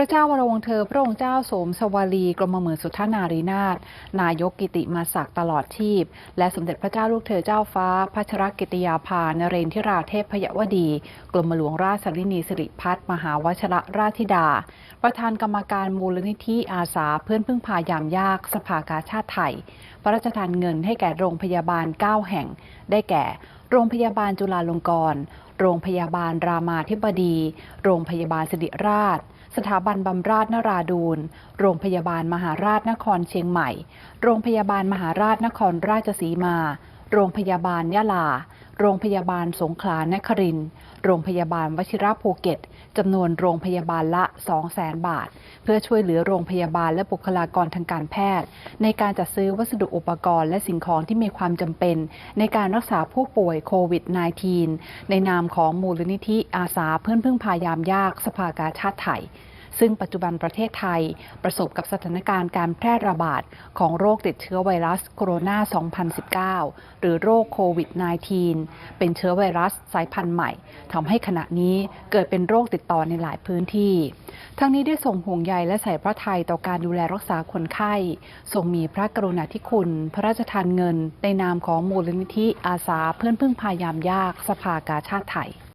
พระเจ้าวรวงเธอ พระองค์เจ้าโสมสวาลีกรมหมื่นสุทธนารีนาถนายกกิติมาศักตลอดชีพ และสมเด็จพระเจ้าลูกเธอเจ้าฟ้าพัชรกิติยาภานเรนทิราเทพพยวดี กรมหลวงราชสรินีสิริพัฒมหาวชระราธิดา ประธานกรรมการมูลนิธิอาสาเพื่อนพึ่งพายามยากสภากาชาติไทย พระราชทานเงินให้แก่โรงพยาบาล 9 แห่ง ได้แก่ โรงพยาบาลจุฬาลงกรณ์ โรงพยาบาลรามาธิบดี โรงพยาบาลสิริราช สถาบันบำราศนราดูน โรงพยาบาลมหาราชนครเชียงใหม่ โรงพยาบาลมหาราชนครราชสีมา โรงพยาบาลยะลา โรงพยาบาลสงขลานครินโรงพยาบาลวชิระภูเก็ตจำนวนโรงพยาบาลละ 200,000 บาท เพื่อช่วยเหลือโรงพยาบาลและบุคลากรทางการแพทย์ ในการจัดซื้อวัสดุอุปกรณ์และสิ่งของที่มีความจำเป็น ในการรักษาผู้ป่วยโควิด -19 ในนามของมูลนิธิอาสาเพื่อนพึ่งพายามยากสภากาชาติไทย ซึ่งปัจจุบันประเทศไทยประสบกับสถานการณ์การแพร่ระบาดของโรคติดเชื้อไวรัสโคโรนา 2019 หรือโรคโควิด -19 เป็นเชื้อไวรัสสายพันธุ์ใหม่ทำให้ขณะนี้เกิดเป็นโรคติดต่อในหลายพื้นที่ ทั้งนี้ได้ส่งห่วงใยและใส่พระทัยต่อการดูแลรักษาคนไข้ ทรงมีพระกรุณาธิคุณ พระราชทานเงิน ในนามของมูลนิธิอาสาเพื่อนพึ่งพายามยากสภากาชาติไทย